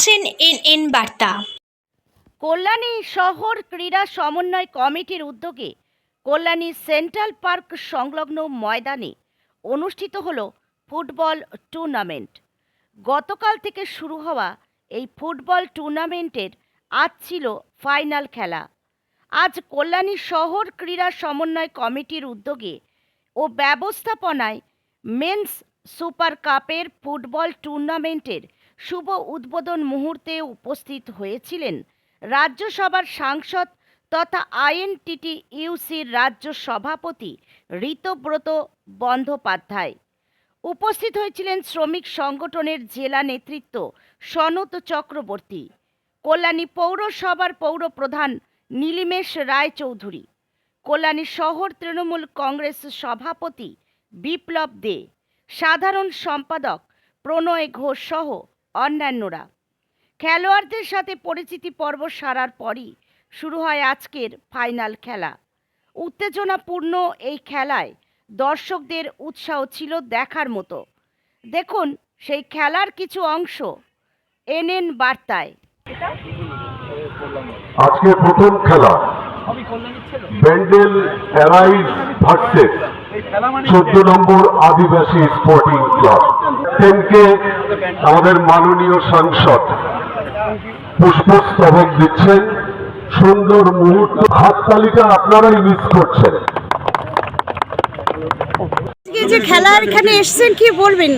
দেখছেন N N বার্তা। কল্যাণী শহর ক্রীড়া সমন্বয় কমিটির উদ্যোগে কল্যাণী সেন্ট্রাল পার্ক সংলগ্ন ময়দানে অনুষ্ঠিত হল ফুটবল টুর্নামেন্ট। গতকাল থেকে শুরু হওয়া এই ফুটবল টুর্নামেন্টের আজ ছিল ফাইনাল খেলা। আজ কল্যাণী শহর ক্রীড়া সমন্বয় কমিটির উদ্যোগে ও ব্যবস্থাপনায় মেন্স সুপার কাপের ফুটবল টুর্নামেন্টের শুভ উদ্বোধন মুহূর্তে উপস্থিত হয়েছিলেন রাজ্যসভার সাংসদ তথা আইএনটিটি ইউসির রাজ্য সভাপতি ঋতব্রত বন্দ্যোপাধ্যায়। উপস্থিত হয়েছিলেন শ্রমিক সংগঠনের জেলা নেতৃত্ব সনত চক্রবর্তী, কল্যাণী পৌরসভার পৌর প্রধান নীলিমেশ রায়চৌধুরী, কল্যাণী শহর তৃণমূল কংগ্রেস সভাপতি বিপ্লব দে, সাধারণ সম্পাদক প্রণয় ঘোষ সহ অন্যান্যরা। খেলোয়াড়দের সাথে পরিচিতি পর্ব সারার পরই শুরু হয় আজকের ফাইনাল খেলা। উত্তেজনাপূর্ণ এই খেলায় দর্শকদের উৎসাহ ছিল দেখার মতো। দেখুন সেই খেলার কিছু অংশ এনএন বার্তায়। আজকে প্রথম খেলা। ব্যান্ডেল অ্যারাইজ ভার্সেস চোদ্দ নম্বর আদিবাসী স্পোর্টিং ক্লাব। তেমকে আমাদের মাননীয় সাংসদ পুষ্পস্তবক দিচ্ছেন। সুন্দর মুহূর্ত হাততালিটা আপনারাই মিস করছেন। যে খেলার এখানে এসেছেন কি বলবেন?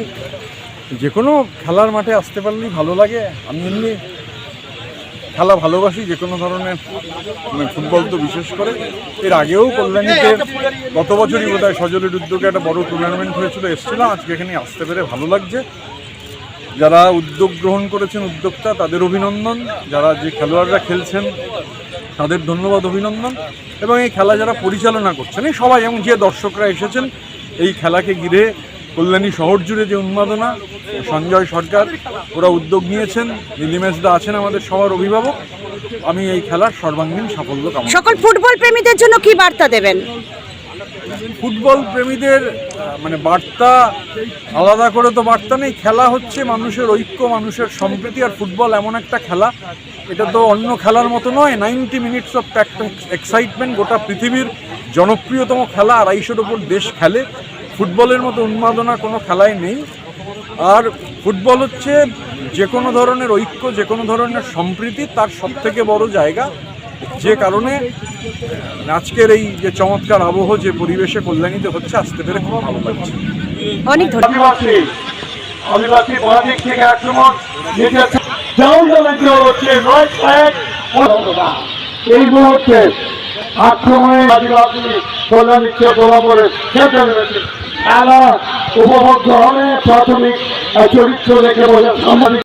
যে কোনো খেলার মাঠে আসতে পারলেই ভালো লাগে। আমি এমনি খেলা ভালোবাসি, যে কোনো ধরনের মানে ফুটবল তো বিশেষ করে। এর আগেও কল্যাণীতে গত বছরই বোধ হয় সজলের উদ্যোগে একটা বড় টুর্নামেন্ট হয়েছিল, এসেছিলাম। আজকে এখানে আসতে পেরে ভালো লাগছে। যারা উদ্যোগ গ্রহণ করেছেন উদ্যোক্তা, তাদের অভিনন্দন। যারা যে খেলোয়াড়রা খেলছেন, তাদের ধন্যবাদ, অভিনন্দন। এবং এই খেলা যারা পরিচালনা করছেন, এই সবাই এবং যে দর্শকরা এসেছেন, এই খেলাকে ঘিরে কল্যাণী শহর জুড়ে যে উন্মাদনা সঞ্জয় সরকার ওরা উদ্যোগ নিয়েছেন। নীলিমেশ দা আছেন আমাদের সবার অভিভাবক। আমি এই খেলার সর্বাঙ্গীন সাফল্য কামনা সকল ফুটবল প্রেমীদের জন্য কি বার্তা দেবেন? ফুটবল প্রেমীদের মানে বার্তা আলাদা করে তো বার্তা নেই। খেলা হচ্ছে মানুষের ঐক্য মানুষের সম্প্রীতি আর ফুটবল এমন একটা খেলা। এটা তো অন্য খেলার মতো নয়। নাইনটি মিনিটস অফ এক্সাইটমেন্ট গোটা পৃথিবীর জনপ্রিয়তম খেলা। আড়াইশোর ওপর দেশ খেলে। ফুটবলের মতো উন্মাদনা কোনো খেলায় নেই। আর ফুটবল হচ্ছে যে কোনো ধরনের ঐক্য যে কোনো ধরনের সম্প্রীতি তার সবথেকে বড় জায়গা। যে কারণে আজকের এই যে চমৎকার আবহ যে পরিবেশে কল্যাণীতে হচ্ছে আসতে পেরে খুব ভালো লাগছে। অনেক ধন্যবাদ। থেকে আক্রমণ জাউন্ডালেন্দ্র হচ্ছে রাইট ব্যাক এই মুহূর্তে আক্রমণে আদিবাসী কল্যাণীকে খেলা উপভোগ হবে প্রাথমিক চরিত্র দেখে বোঝা সাংবাদিক